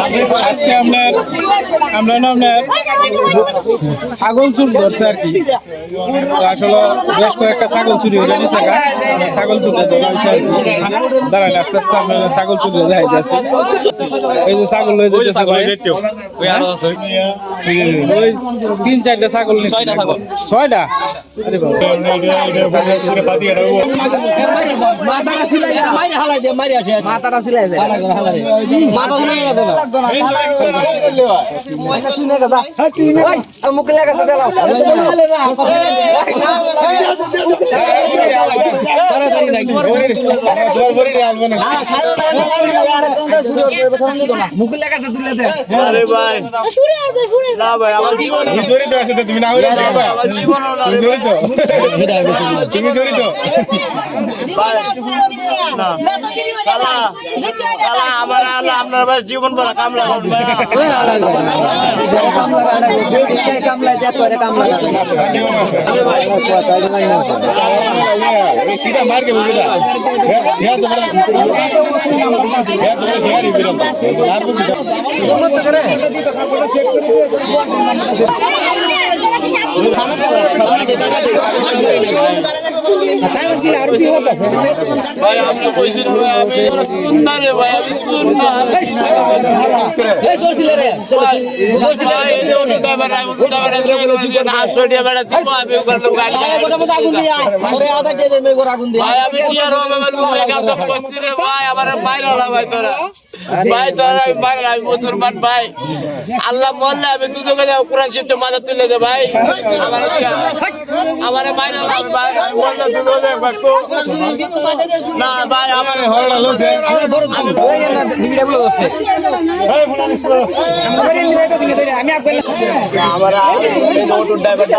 আজকে আপনার আমরা না আপনার ছাগল চুর ধরছে আর কি। আসলে বেশ কয়েকটা ছাগল চুরি হয়ে গেছে ছাগল চুরি ধরা হয়েছে আর কি। দাঁড়ান আস্তে আস্তে আপনার ছাগল চুরি দেখা যাচ্ছে এই যে ছাগল হয়ে যেতেছে ভাই। ওই তিন চারটা ছাগল ছয়টা ছাগল। ছয়টা? আরে বাবা। মাথাটা সিলাই হালাই দে মাইরে আসে মাথাটা সিলাই হালাই আচ্ছা মুখ লাগা সাথে লাও মুখ লাগা সাথে তুলে দে আরে ভাই সুরে আসবে সুরে না ভাই আমার জীবন জড়িত আছে তুমি না হইলে যাবা জীবন তুমি জড়িত তুমি জড়িত আপনার ভাই জীবন বলা কামলা করবে আগুন দিয়া আগুন দিয়া ভাই তোরা আমি বাইরে আমি মুসলমান ভাই আল্লাহ বললে আমি দুজনে যাও কোরআন শিফটে মাথা তুলে দে ভাই আমার আমার ভাই বললে দুজনে বাকু না ভাই আমার হরড়া লসে না দিবিটা বলে আমি আগ আমার ড্রাইভারটা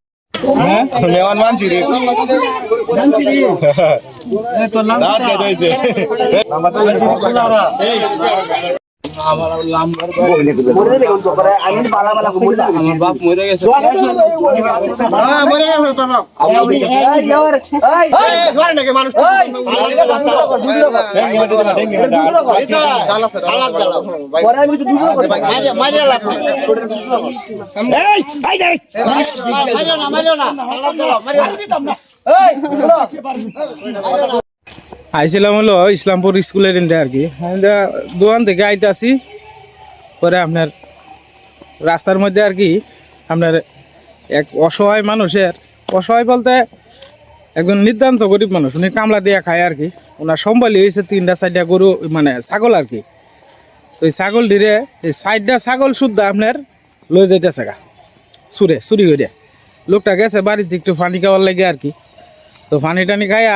আটকে পড়বে কাজিন দেখুন করে নে আমার আমি মনে হয় না না না হ্যাঁ তোরে হাড়া গেল না না না আমি তো দিছ আমি না না আচ্ছা আমি বালা বালা কই বললা আমার বাপ মরে গেছে হ্যাঁ মরে গেছে তোর বাপ এই যাওয়ার এই এই ধরে নাকি মানুষ পরে আমি তো দুটো করে মাঝে মাঝে লাভ এই এই যাই মারিও না মারিও না মারিও না এই আইছিলাম হলো ইসলামপুর স্কুলের ইন্দে আর কি। দোকান থেকে আইতে আসি পরে আপনার রাস্তার মধ্যে আর কি আপনার এক অসহায় মানুষের, অসহায় বলতে একজন নির্ধান্ত গরিব মানুষ, উনি কামলা দিয়ে খায় আর কি। ওনার সম্বলি হয়েছে তিনটা চারটা গরু মানে ছাগল আর কি। তো এই ছাগল ডিরে এই চারটা ছাগল শুদ্ধ আপনার লয়ে যাইতেছে গা চুরে চুরি করে লোকটা গেছে বাড়িতে একটু পানি খাওয়ার লাগে আর কি। তো পানি টানি খাইয়া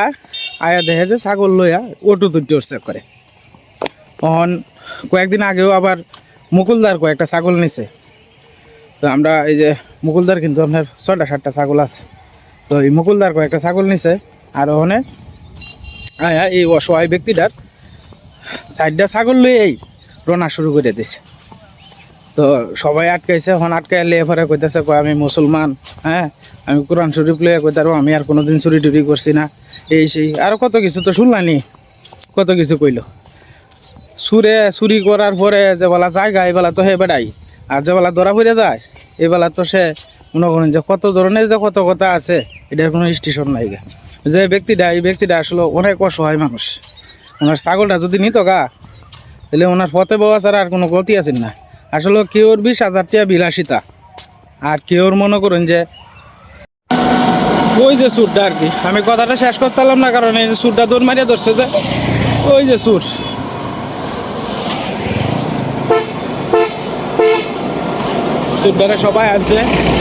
আয়া দেখে যে ছাগল লইয়া ওটু দুটি উঠছে করে। তখন কয়েকদিন আগেও আবার মুকুলদার কয়েকটা ছাগল নিছে। তো আমরা এই যে মুকুলদার কিন্তু আপনার ছয়টা, সাতটা ছাগল আছে। তো এই মুকুলদার কয়েকটা ছাগল নিছে আর ওখানে আয়া এই অসহায় ব্যক্তিটার চারটা ছাগল লই এই রোনা শুরু করে দিছে। তো সবাই আটকাইছে, এখন আটকাইলে এরপরে কইতেছে, কয় আমি মুসলমান হ্যাঁ? আমি কোরআন শরীফ লইয়া কই তারপর আমি আর কোনোদিন চুরি টুরি করছি না। এই সেই আরও কত কিছু তো শুনলানি, কত কিছু কইলো। সুরে, চুরি করার পরে যে বেলা জায়গা এবেলা তো হে বেড়াই। আর যে বেলা ধরা পড়ে যায় এবেলা তো সে মনে করেন যে কত ধরনের যে কত কথা আছে, এটার কোনো স্টেশন নাই গা। যে ব্যক্তিটা, এই ব্যক্তিটা আসলে অনেক অসহায় মানুষ। ওনার ছাগলটা যদি নিত গা, তাহলে ওনার পথে বাবা ছাড়া আর কোনো গতি আছে না। আসলে কেউর বিশ হাজার টিয়া বিলাসিতা। আর কেউর মনে করেন যে ওই যে সুরটা আর কি। আমি কথাটা শেষ করতে পারলাম না, কারণ এই যে সুরটা দৌড় মারিয়া ধরছে যে, ওই যে সুর। সুরটারে সবাই আনছে।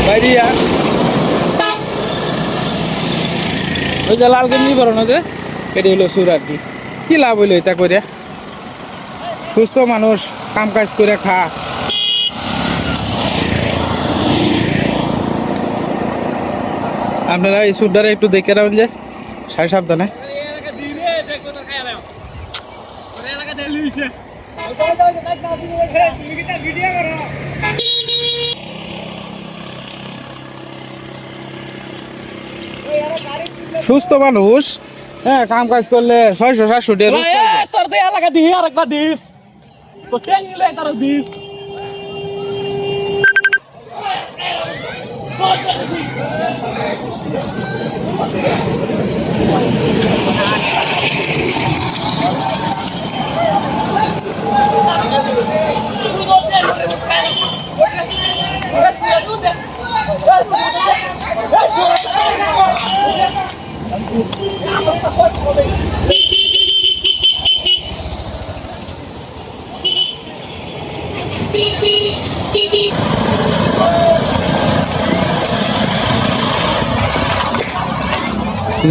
বাইরিয়া ওই যে লাল গেঞ্জি পরানো যে এটি হলো সুর আর কি। কি লাভ হইল এটা করে সুস্থ মানুষ, কাম কাজ করে খা। আপনারা এই সুরটারে একটু দেখে রাখুন যে, সাড়ে সাবধানে সুস্থ মানুষ হ্যাঁ কাম কাজ করলে ছয়শো, সাতশো। তোর তো এলাকা দিই আর একবার দিস তো কে নিলে তার দিস Yes!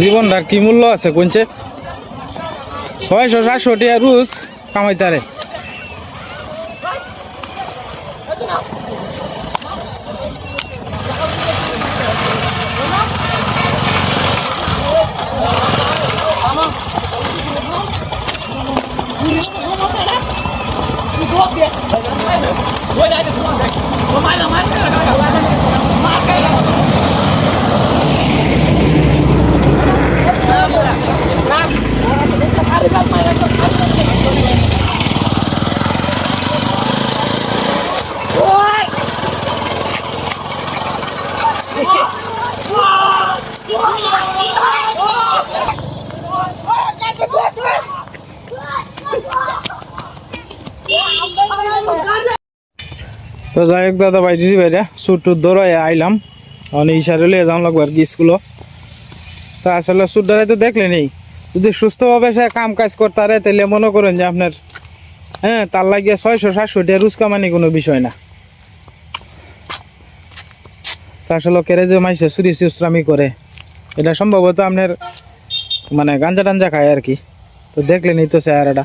জীবনটার কি মূল্য আছে কোনছে? ছয়শো সাতশো টাকা রুজ কামাইতারে। যাই হোক দাদা ভাই, দিদি ভাইরা সুট দৌড়াই আইলাম। অনেক ইশারে লিয়ে যাওয়া লাগবে আর কি স্কুলও। তো আসলে সুট ধরাই তো দেখলে নেই যদি সুস্থভাবে সে কাম কাজ করতে পারে, তাহলে মনে করেন যে আপনার হ্যাঁ তার লাগিয়ে ছয়শো, সাতশো টাকা রুজ কামানি কোনো বিষয় না। তা আসলে কেড়ে যে মাইসে চুরি চুস্রামি করে, এটা সম্ভবত আপনার মানে গাঞ্জা টাঞ্জা খায় আর কি। তো দেখলেনই তো চেহারাটা।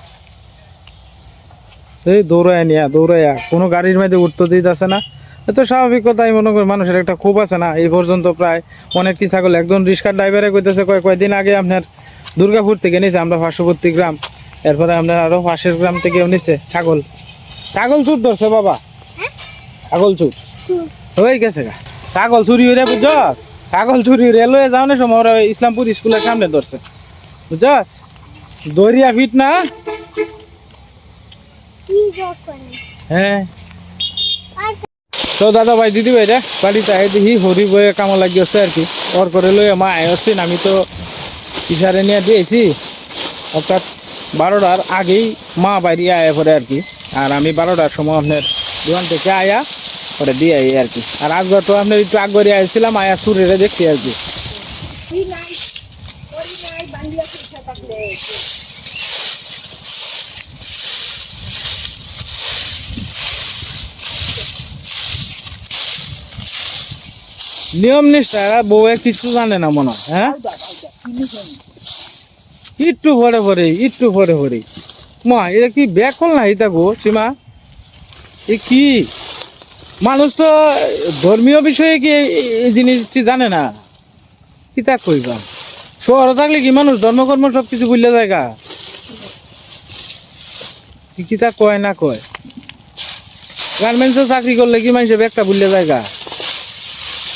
এই দৌড়ায় নিয়া, দৌড়াইয়া, কোনো গাড়ির মধ্যে উঠতে দিতেছে না। এ তো স্বাভাবিক কথাই মনে করি মানুষের একটা খুব আছে না? এই পর্যন্ত প্রায় অনেকটি ছাগল, একজন রিক্সার ড্রাইভারে কইতেছে, কয় কয়দিন আগে আপনার দুর্গাপুর থেকে নিয়েছে আমরা পার্শ্ববর্তী গ্রাম। এরপরে আপনার আরও পাশের গ্রাম থেকেও নিছে, ছাগল। ছাগল চুর ধরছে বাবা। ছাগল চুর। হয়ে গেছে গা। ছাগল চুরি হয়ে বুঝছস? ছাগল চুরি রেলওয়ে যাওয়ার সময়, ওরা ওই ইসলামপুর স্কুলের সামনে ধরছে। বুঝছস? দরিয়া ফিট না? হ্যাঁ তো দাদা ভাই দিদি ভাই রে বাড়িতে আই দেখি হরি বয়ে কামো লাগিয়েছে আর কি। ওর করে লই মা আসছেন আমি তো ইশারে নিয়ে দিয়েছি অর্থাৎ বারোটার আগেই মা বাইরে আয়া পরে আর কি। আর আমি বারোটার সময় আপনার দোকান থেকে আয়া পরে দিয়ে আই আর কি। আর আজবার তো আপনার একটু আগ আসছিলাম আয়া সুরেরে দেখছি আর কি। নিয়ম নিষ্ঠা, এরা বউয়ে কিছু জানে না মনে হয় একটু ভরে ভরে একটু ভরে ভরে মা এটা কি ব্যাগ কল না এটা গো, সীমা? এ কি? মানুষ তো ধর্মীয় বিষয়ে কি এই- জিনিসটি জানে না? কি তা কইবা? শহরে থাকলে কি মানুষ ধর্মকর্ম সব কিছু বুঝলে যায় গা? কি তা কয় না কয়? গার্মেন্টসে চাকরি করলে কি মানুষের ব্যাগটা বুঝলে জায়গা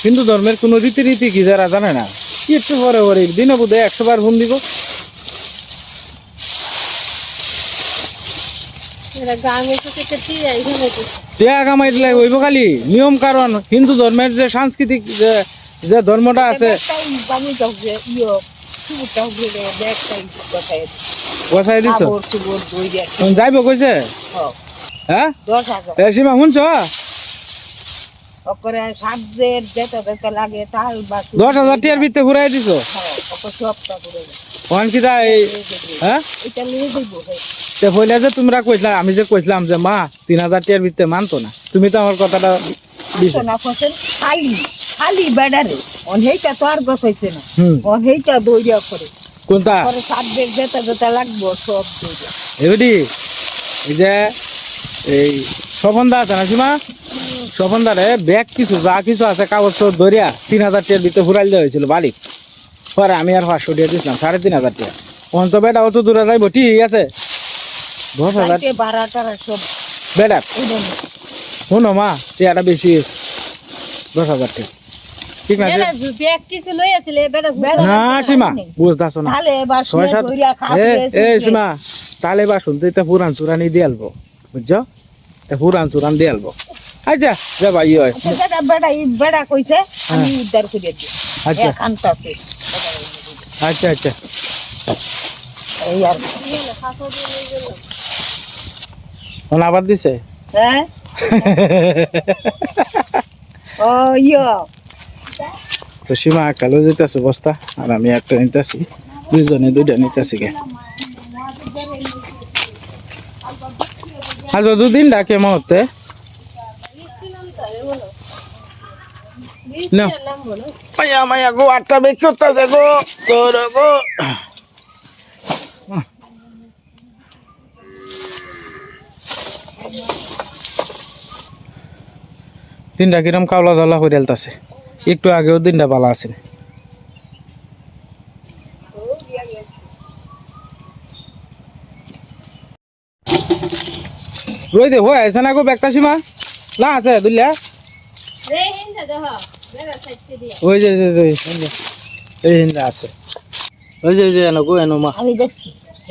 হিন্দু ধর্মের কোনো রীতিনীতি কি যারা জানে না? কি একটু পরে পরে দিনে বোধ একশো বার ফোন দিব। টেয়া কামাই দিলে হইব খালি। নিয়ম কারণ হিন্দু ধর্মের যে সাংস্কৃতিক যে যে ধর্মটা আছে বসাই দিছ। যাইব কইছে? হ্যাঁ? সীমা শুনছ? ওপরে সাদের যেতে যেতে লাগে তাল বাসু দশ হাজার টিয়ার ভিতরে ঘুরাই দিছো? ওপর সবটা ওখান কি তা এই হ্যাঁ? এটা নিয়ে যাইব তে পয়লা যে তোমরা কইলা আমি যে কইছিলাম যে মা তিন হাজার টিয়ার ভিতরে মানতো না। তুমি তো আমার কথাটা দিছো। না ফসল খালি খালি বেড়ারে অনেকটা তো আর বসাইছে না। অনেকটা দৌড়িয়া করে। কোনটা? সাদের যেতে যেতে লাগবো সব দৌড়িয়া এবারে এই যে এই স্বপনদা আছে না সীমা? স্বপনদারে ব্যাগ কিছু যা কিছু আছে কাগজ ধরিয়া তিন হাজার টিয়ার ভিতরে ঘুরাইল দেওয়া হয়েছিল বাড়ি পরে আমি আর পাঁচশো টিয়া দিয়েছিলাম সাড়ে তিন হাজার টিয়া ওখান তো বেটা অত দূরে যাইব ঠিক আছে। দশ হাজার বেটা। শোনো মা টিয়াটা বেশি হয়েছে। দশ হাজার টিয়া ঠিক না সীমা বুঝতেছো না। তাহলে এবার ছয় সাত এ সীমা তাহলে বা শুনতে পুরান চুরানি দিয়ে আলবো বুঝছ? পুরান চুরান দিয়ে আলবো। আচ্ছা যা ভাই হয়। বেটা বেটা ই বেটা কইছে আমি উদ্ধার করে দিই আচ্ছা। এখানটা আছে। আচ্ছা আচ্ছা। এই আর ফোন আবার দিছে? হ্যাঁ? ও ইয়ো। তো সীমা কালো যেতেছে বস্তা আর আমি একটা নিতেছি। দুইজনে দুইটা নিতেছি গে। আজ দুদিন ডাকে মহতে না। মায়া মায়া গো আটটা বেক করতেছে গো। তোর গো। দিনটা কিরম কাওলা জ্বালা করে আলতাছে একটু আগেও দিনটা ভালো আছে। রই দে হয়ে আছে না গো ব্যাগটা সীমা? না আছে দুলিয়া ওই যে এই হিন্দা আছে। ওই যে ওই যে এনো গো এনো মা। আমি দেখছি।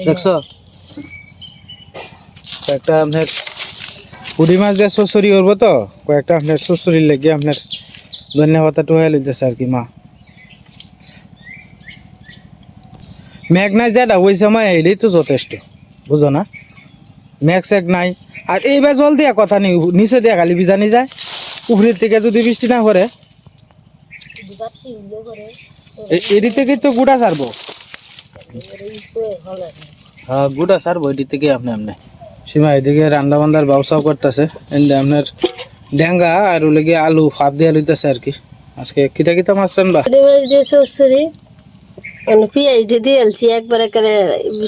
দেখছ? একটা আপনার পুরি মাছ দিয়ে সরসরি করব তো? কয়েকটা আপনার সরসরি লেগে আপনার ধন্যবাদ টুহাই লইতেছে আর কি মা। মেঘ নাই যেটা ওই সময় এলেই তো যথেষ্ট। বুঝো না? মেঘ সেঘ নাই। আর এইবার জল দিয়া কথা নেই নিচে দিয়া খালি বিজানি যায়। উপরের থেকে যদি বৃষ্টি না করে এডি থেকে তো গুড়া ছাড়বো হ্যাঁ গুড়া এডি থেকে আপনি আপনি। সীমা এদিকে রান্না বান্দার ব্যবসাও করতেছে। এন্ডে আপনার ডেঙ্গা আর আলু ফাপ দিয়ে লইতেছে আর কি। আজকে কিতা কিতা মাছ রানবা? সরসরি পিএইচডি দিয়ে এলছি একবার করে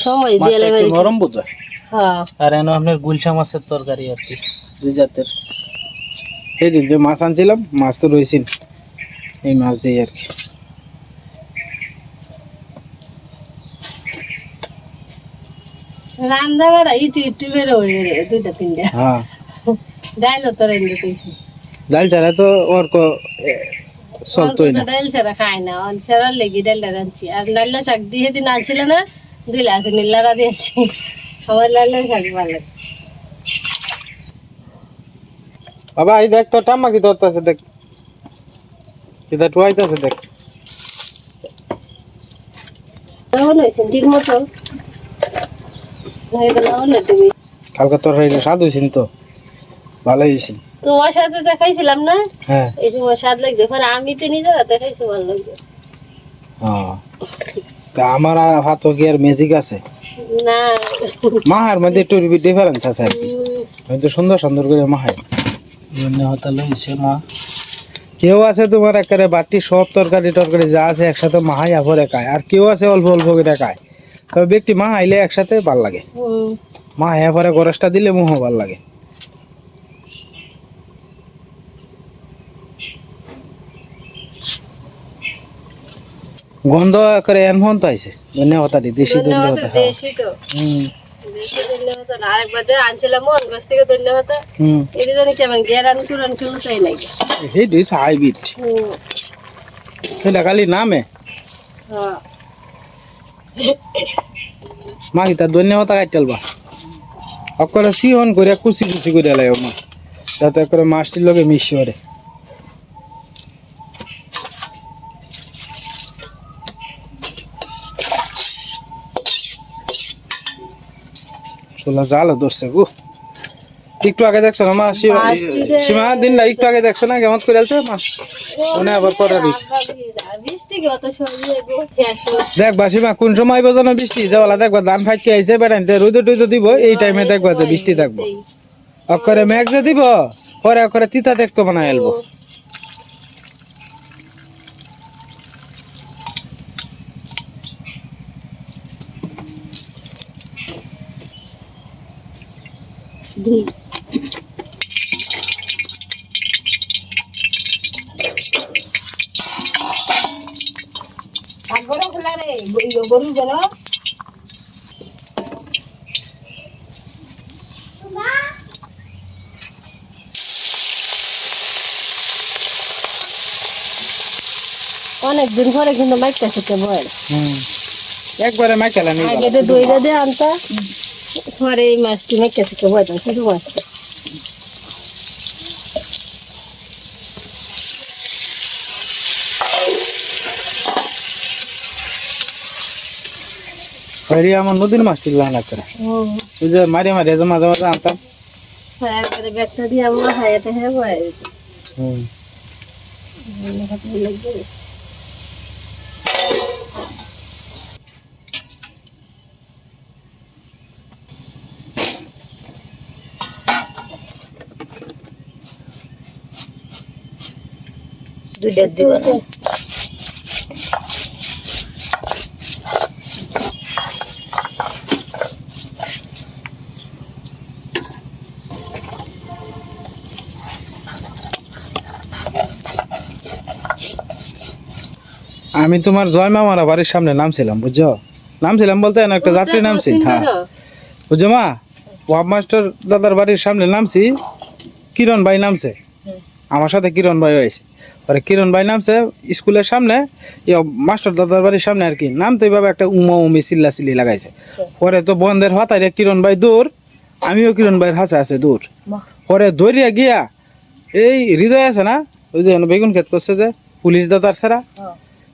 সময় দিয়ে মাছটা নরম বোধ হ্যাঁ? আর এনে আপনার গুলশা মাছের তরকারি আর কি দুই জাতের। এই যে মাছ আনছিলাম মাছ তো রয়েছেন এই মাছ দিয়ে আর কি। রান্না বাড়া ইউটিউবের ওই দুইটা তিনটা। হ্যাঁ। ডাইলও তো কইছি ডাল ছাড়া তো ওর কো চলতোই না। ডাইল ছাড়া খাই না অন ছাড়া লেগে ডাইলটা রাঁধছি। আর ডাইলটা শাক দিয়ে দিন আনছিল না দিলে আছে দিয়েছি। আমার লাইলা শাক ভালো লাগে। বাবা এই দেখ তো টাম্মা কি ধরতেছে দেখ। টুয়াইতেছে দেখ। কেমন হয়েছে ঠিক মতো। না তোর স্বাদ হয়েছেন তো। ভালোই হয়েছেন তোমার সাথে দেখাইছিলাম না? হ্যাঁ। এই সময় স্বাদ লাগছে। পরে আমি তো নিজেরা দেখাইছি ভালো লাগছে। হ্যাঁ। তা আমার হাত কি আর ম্যাজিক আছে? না। মাহার মধ্যে একটু ডিফারেন্স আছে আর কি। আমি তো সুন্দর সুন্দর করে মাহাই হতা লইছে মা। কেউ আছে তোমার একেবারে বাটি সব তরকারি টরকারি যা আছে একসাথে মাহাই আভরে খায়। আর কেউ আছে অল্প অল্প করে খায়। তবে ব্যক্তি মাহাইলে একসাথে ভালো লাগে। মা হ্যাঁ পরে গরসটা দিলে মুহ ভালো লাগে। গন্ধ করে এমন তো আইছে। ধন্যবাদ দি দেশি ধন্যবাদ ধন্যবাদ দেশি তো। হুম। দেশি ধন্যবাদ আরেকবার যে আনছিলাম গাছ থেকে ধন্যবাদ হুম। এটা জানি কেমন গেরান কুরান খেলো চাই লাগে। এই ডিস হাইব্রিড এটা খালি নামে মা কি তার ধন্যবাদ কাটালবা অকলে সিহন করে কুচি কুচি করে লাগে মা যাতে করে মাছটির লগে মিশি ওরে চোলা জাল ধরছে গো একটু আগে দেখছ না? মা সীমা সীমা দিন না একটু আগে দেখছ না? কেমন করে আছে? মা মনে আবার হচ্ছে। দেখ বাসিমা কোন সময় বোঝানো বৃষ্টি? দেওয়ালা দেখবা ধান ফাইকে আইছে বেড়াইতে রুদো টুদো দিব এই টাইমে দেখবা যে বৃষ্টি থাকব। অক্ষরে মেঘ যে দিব পরে অক্ষরে তিতা দেখতো মানে এলবো। আগরে খোলা রে গরু অনেকদিন পরে কিন্তু মাইকটা খেতে বয় হুম। একবারে আগে তো দইটা দিয়ে আনতা পরে এই মাছটি মাইকা থেকে বয় ছোট মাছটা বাইরে আমার নদীর মাছ ছিল না করে। ওই যে মারি মারি যে মাঝে মাঝে আনতাম। হ্যাঁ একবারে ব্যাগটা দিয়ে আমরা হায়াতে হ্যাঁ বয় হুম দুইটা দিবা আমি তোমার জয় মামার বাড়ির সামনে নামছিলাম বুঝছ? নামছিলাম বলতে না একটা যাত্রী নামছি হ্যাঁ। বুঝছ মা? ওয়াব মাস্টার দাদার বাড়ির সামনে নামছি কিরণ ভাই নামছে। আমার সাথে কিরণ ভাই হয়েছে। পরে কিরণ ভাই নামছে স্কুলের সামনে মাস্টার দাদার বাড়ির সামনে আর কি। নামতে এইভাবে একটা উমা উমি চিল্লা চিল্লি লাগাইছে। পরে তো বন্ধের হাতারে কিরণ ভাই দূর আমিও কিরণ ভাইয়ের হাসে আছে দূর। পরে দৌড়িয়া গিয়া এই হৃদয় আছে না? ওই যে বেগুন ক্ষেত করছে যে পুলিশ দাদার ছাড়া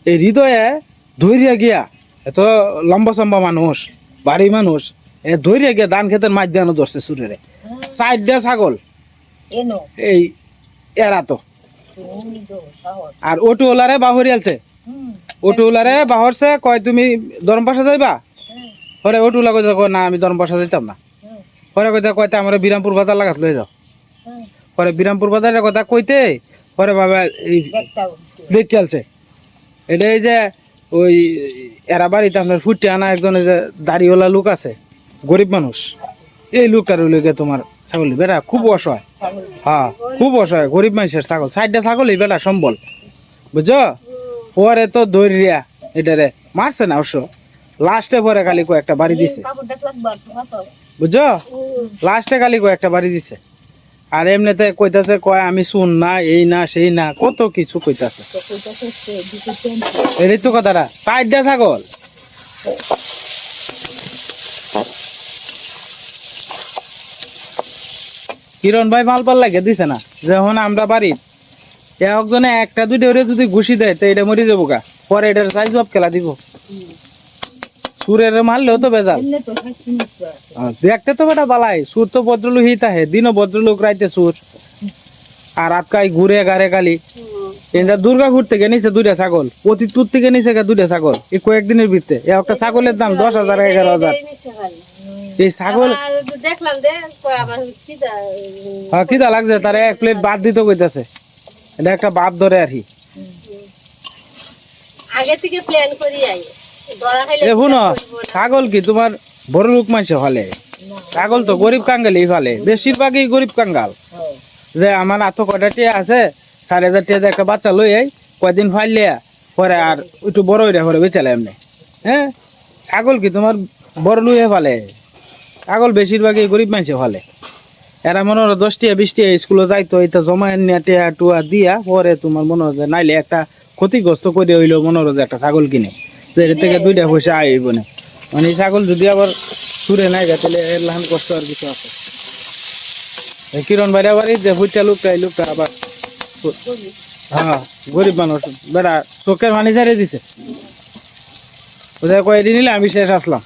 এই হৃদয়ে ধৈর্য গিয়া এত লম্বা চম্বা মানুষ বাড়ি মানুষ এ ধৈর্য গিয়া ধান খেতের মাছ দিয়ে ধরছে সুরেরে সাইডটা ছাগল এই এরা তো। আর অটোওয়ালারে বাহরি আলছে। অটোওয়ালারে বাহরছে কয় তুমি দরম পাশা যাইবা? পরে অটোওয়ালা কইতে কয় না আমি দরম পাশা যাইতাম না। পরে কইতে কয়তে আমার বিরামপুর বাজার লাগাত লয়ে যাও। পরে বিরামপুর বাজারের কথা কইতে পরে বাবা এই দেখতে আলছে। এটা এই যে ওই এরা বাড়িতে আপনার ফুটে আনা একজন এই যে দাড়িওয়ালা লোক আছে গরিব মানুষ। এই লোকটার লোকে তোমার ছাগল বেটা খুব অসহায়। হ্যাঁ খুব অসহায় গরিব মানুষের ছাগল। সাইডটা ছাগলই বেটা সম্বল। বুঝছ? পরে তো দৌড়িয়া এটারে মারছে না অবশ্য। লাস্টে পরে খালি কয়েকটা বাড়ি দিছে। বুঝছ? লাস্টে খালি কয়েকটা বাড়ি দিছে। আর এমনিতে কইতাছে কয় আমি শুন না এই না সেই না কত কিছু কইতাছে। এটাই তো কথাটা চারটা ছাগল? কিরণ ভাই মাল পাল লাগে দিছে না? যখন আমরা বাড়ি একজনে একটা দুইটা ওরে যদি ঘুষি দেয় তো এটা মরে যাব গা। পরে এটার সাইজ সব খেলা দিব। সুরের মারলেও তো বেজাল। আহ, দেখতে তো বেটা বালাই সুর তো ভদ্রলোক হিতা হে দিনও ভদ্রলোক রাইতে সুর। আর আটকাই ঘুরে গারে কালি এটা দুর্গাপুর থেকে নিছে দুইটা ছাগল অতীতুর থেকে নিছে গা দুইটা ছাগল এই কয়েকদিনের ভিতরে। এই একটা ছাগলের দাম দশ হাজার এগারো হাজার এই ছাগল দেখলাম দে কয় আমার কিটা হ্যাঁ কিদা লাগছে তারা এক প্লেট বাদ দিতে কইতাছে। এটা একটা বাদ ধরে আর কি। আগে থেকে প্ল্যান করি আই। ধরা খাইলে এ শুনো ছাগল কি তোমার বড় লোক মানুষ ফলে ছাগল তো গরিব কাঙ্গালি ফলে বেশিরভাগই গরিব কাঙ্গাল। যে আমার এত কয়টা টিয়া আছে চার হাজার টিয়া একটা বাচ্চা লই আই কয়দিন ফাইলে পরে আর একটু বড় হইয়া পরে বেচালে এমনি হ্যাঁ? ছাগল কি তোমার বড় লুয়ে ফেলে? ছাগল বেশিরভাগই গরিব মানুষে ফলে এরা মনে হয় দশ টিয়া বিশ টিয়া স্কুলে যাইতো এটা জমা নিয়ে টিয়া টুয়া দিয়া পরে তোমার মনে হয় যে নাইলে একটা ক্ষতিগ্রস্ত করে হইল মনে হয় যে একটা ছাগল কিনে। এর থেকে দুইটা পয়সা আইব না। মানে এই ছাগল যদি আবার সুরে নাই গে, তাহলে এর লাহান কষ্ট আর কিছু আছে। কিরণ বাইরে বাড়ি যে লোকটা এই লোকটা আবার হ্যাঁ গরিব মানুষ। বেড়া, চোখের ছাড়িয়ে দিছে। ওদের কয়েকদিন নিলে আমি শেষ আসলাম।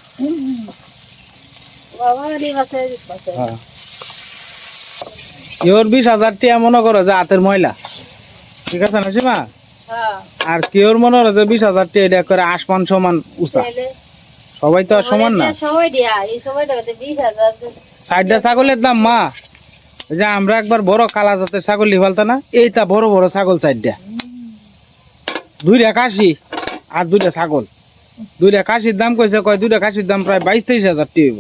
হ্যাঁ। বিশ হাজার টিয়া মনে করো যে হাতের ময়লা। ঠিক আছে না সীমা? আর কেউর মনে করো যে বিশ হাজার এটা করে আসমান সমান উঁচা। সবাই তো আর সমান না। ষাটটা ছাগলের দাম মা। যে আমরা একবার বড় কালা জাতের ছাগল নিফালতা না এইটা বড় বড় ছাগল চারটা দুইটা কাশি আর দুইটা ছাগল। দুইটা কাশির দাম কইছে কয় দুইটা কাশির দাম প্রায় বাইশ তেইশ হাজার টিব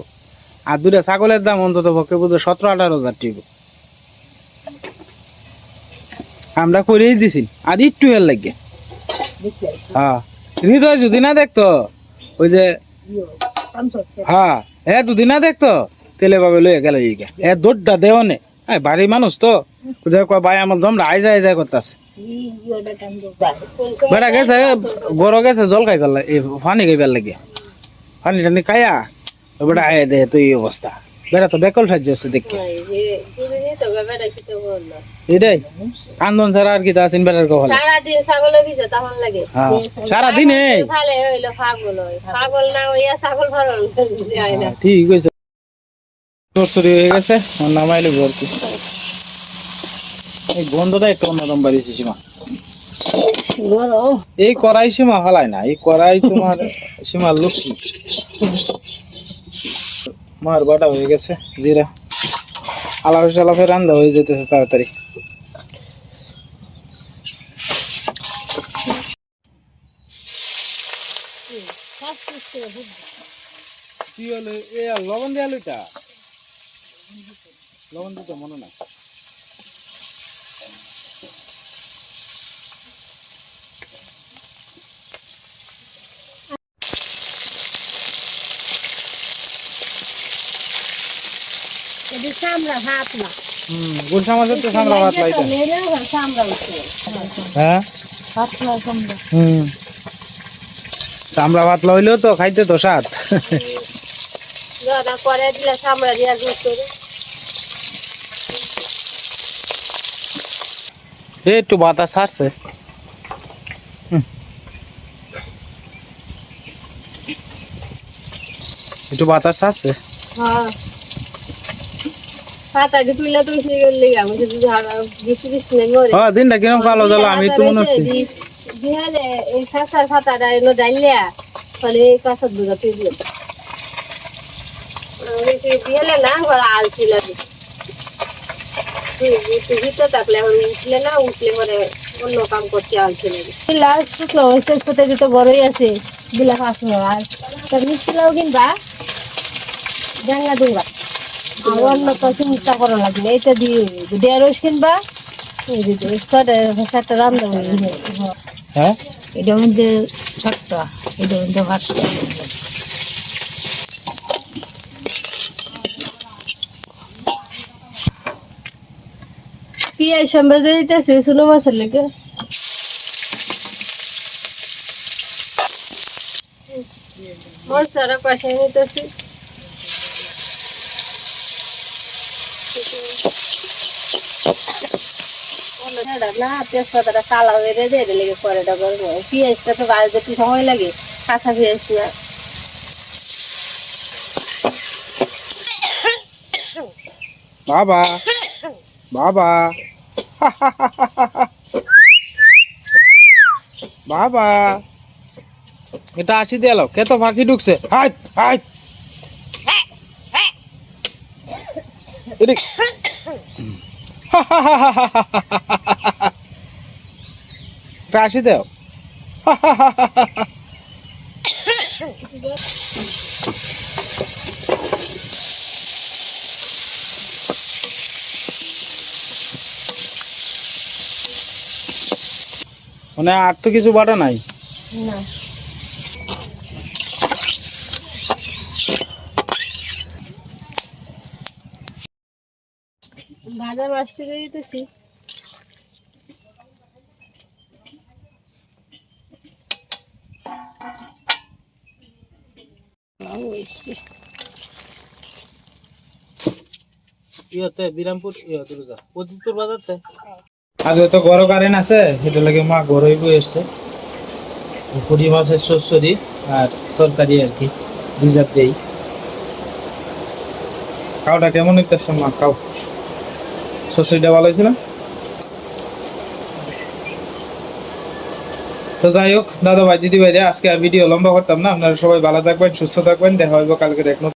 আর দুইটা ছাগলের দাম অন্তত পক্ষে বোধ সতেরো আঠারো হাজার টিব আমরা করেই দিছি। আর একটু হেল লাগে। হ্যাঁ। হৃদয় যদি না দেখতো ওই যে হ্যাঁ এ দুদিন না দেখতো তেলে বাবে লইয়া গেল ইগা এ দৌড়টা দেও নে এই বাড়ির মানুষ তো। ওদের কয় ভাই আমার দমরা আই যায় যায় করতেছে। বেটা গেছে গরো গেছে জল খাই গেল এই পানি খাইবার লাগে পানি টানি খাইয়া বেটা আয় দে তো এই অবস্থা। বেটা তো বেকল সাহায্য হচ্ছে দেখে। এটাই? কান্দন ছাড়া আর কি তা আছেন বেটার কপালে? সারাদিন ছাগলের পিছে তখন লাগে। সারাদিনে? ভালে হইল পাগল পাগল না হইয়া ছাগল ফারল ঠিক হয়েছে চুরি হয়ে গেছে ওর নামাইলে ভর্তি এই গন্ধটা একটু অন্যরকম বাড়িয়েছে সীমা। এই কড়াই সীমা হালায় না এই কড়াই তোমার সীমার লক্ষ্মী। মার বাটা হয়ে গেছে, জিরা। আলাপে সালাপে রান্না হয়ে যেতেছে তাড়াতাড়ি। লবণ দিয়ে আলুটা? লবণ দিতে মনে নাই। চামড়া ভাত না। হুম গুলশা মাছের তো সামরা ভাত হ্যাঁ? ভাত হুম। লইলেও তো খাইতে তো স্বাদ। জনা করে দিলে চামড়া দিয়া জুস করে। একটু বাতাস হুম। একটু বাতাস ছাড়ছে। হ্যাঁ। দিনটা কিরম কালো জ্বালা আমি তো মনে হচ্ছে। দিহালে এই সাসার ফাতাটা এলো ডাইলিয়া ফলে এই কাঁচার দুধা তুই দিয়ে দিহালে না ঘরে ভিতরে থাকলে এখন উঠলে না উঠলে পরে অন্য কাম করতে আলছি লাগে লাস্ট শুকনো হয়েছে ছোট ছোট বড়ই আছে দিলা পাঁচ আর মিষ্টি লাউ কিনবা ডাঙ্গা অন্য তো চিন্তা করা লাগবে এটা দিয়ে দেড়শ কিনবা এই যে ছটা সাতটা রান্না হ্যাঁ? এটা মধ্যে সাতটা এটা মধ্যে পিয়াজ সম্বাদে দিতেছে শুনো মাছের লেগে। মশলাটা কষাই নিতেছি না তেজপাতাটা কালা হয়ে রেখে এটা লেগে পরেটা করব পেঁয়াজটা তো গাছ একটু সময় লাগে কাঁচা পেঁয়াজ না বাবা বাবা। বাবা। এটা আসি দিয়ে এলো কে তো ফাঁকি ঢুকছে। হাই হাই। এদিক। আসি দেও মানে আর তো কিছু বাটা নাই? না। ভাজা মাছটা দিয়ে দিতেছি ইয়তে বিরামপুর ইয়তে রোজা পদিতপুর বাজারতে আজকে তো গরম কারেন্ট আছে সেটা লাগে মা গরই বই এসছে পুরি মাছের সরসরি আর তরকারি আর কি দুজাত দেই। খাওয়াটা কেমন হইতেছে মা? খাও। সর্ষেটা ভালো হয়েছে না? তো যাই হোক দাদা ভাই দিদি ভাই আজকে আর ভিডিও লম্বা করতাম না। আপনারা সবাই ভালো থাকবেন, সুস্থ থাকবেন। দেখা হইব কালকে নতুন